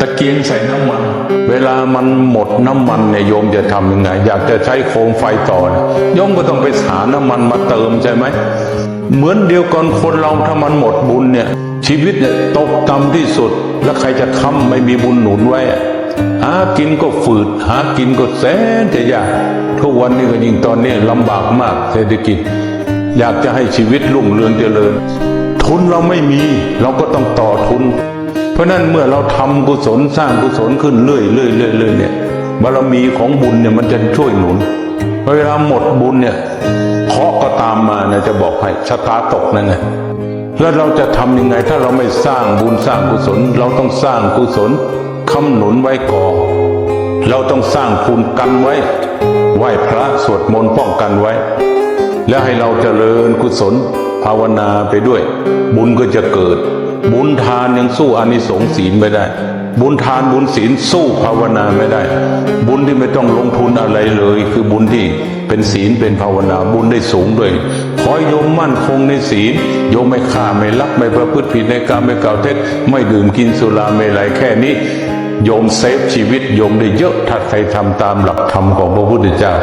ตะเกียงใส่น้ำมัน เวลามันหมดน้ำมันเนี่ยโยมจะทำยังไงอยากจะใช้โคมไฟต่อยโยมก็ต้องไปหาน้ำมันมาเติมใช่ไหมเหมือนเดียวกันคนเราถ้ามันหมดบุญเนี่ยชีวิตเนี่ยตกต่ำที่สุด แล้วใครจะค้ำไม่มีบุญหนุนไว้อะหากินก็ฝืด หากินก็แสนจะยากทุกวันนี้ก็ยิ่งตอนนี้ลำบากมากเศรษฐกิจ อยากจะให้ชีวิตรุ่งเรืองเจริญ ทุนเราไม่มีเราก็ต้องต่อทุน เพราะนั้นเมื่อเราทำกุศลสร้างกุศลขึ้นเรื่อยเรื่อยเรื่อยเรื่อยเนี่ยบารมีของบุญเนี่ยมันจะช่วยหนุนเวลาหมดบุญเนี่ยเคาะก็ตามมานะจะบอกให้ชะตาตกนั่นไงแล้วเราจะทำยังไงถ้าเราไม่สร้างบุญสร้างกุศล เราต้องสร้างกุศลคำหนุนไว้ก่อนเราต้องสร้างคุณกันไว้ไหว้พระสวดมนต์ป้องกันไว้ แล้วให้เราเจริญกุศลภาวนาไปด้วย บุญก็จะเกิด บุญทานยังสู้อานิสงส์ศีลไม่ได้ บุญทานบุญศีลสู้ภาวนาไม่ได้ บุญที่ไม่ต้องลงทุนอะไรเลย คือบุญที่เป็นศีลเป็นภาวนาบุญได้สูงด้วยขอโยมมั่นคงในศีลโยมไม่ฆ่าไม่ลักไม่ประพฤติผิดในกรรมไม่กล่าวเท็จไม่ดื่มกินสุราไม่ไหลแค่นี้โยมเซฟชีวิตโยมได้เยอะถ้าใครทำตามหลักธรรมของพระพุทธเจ้า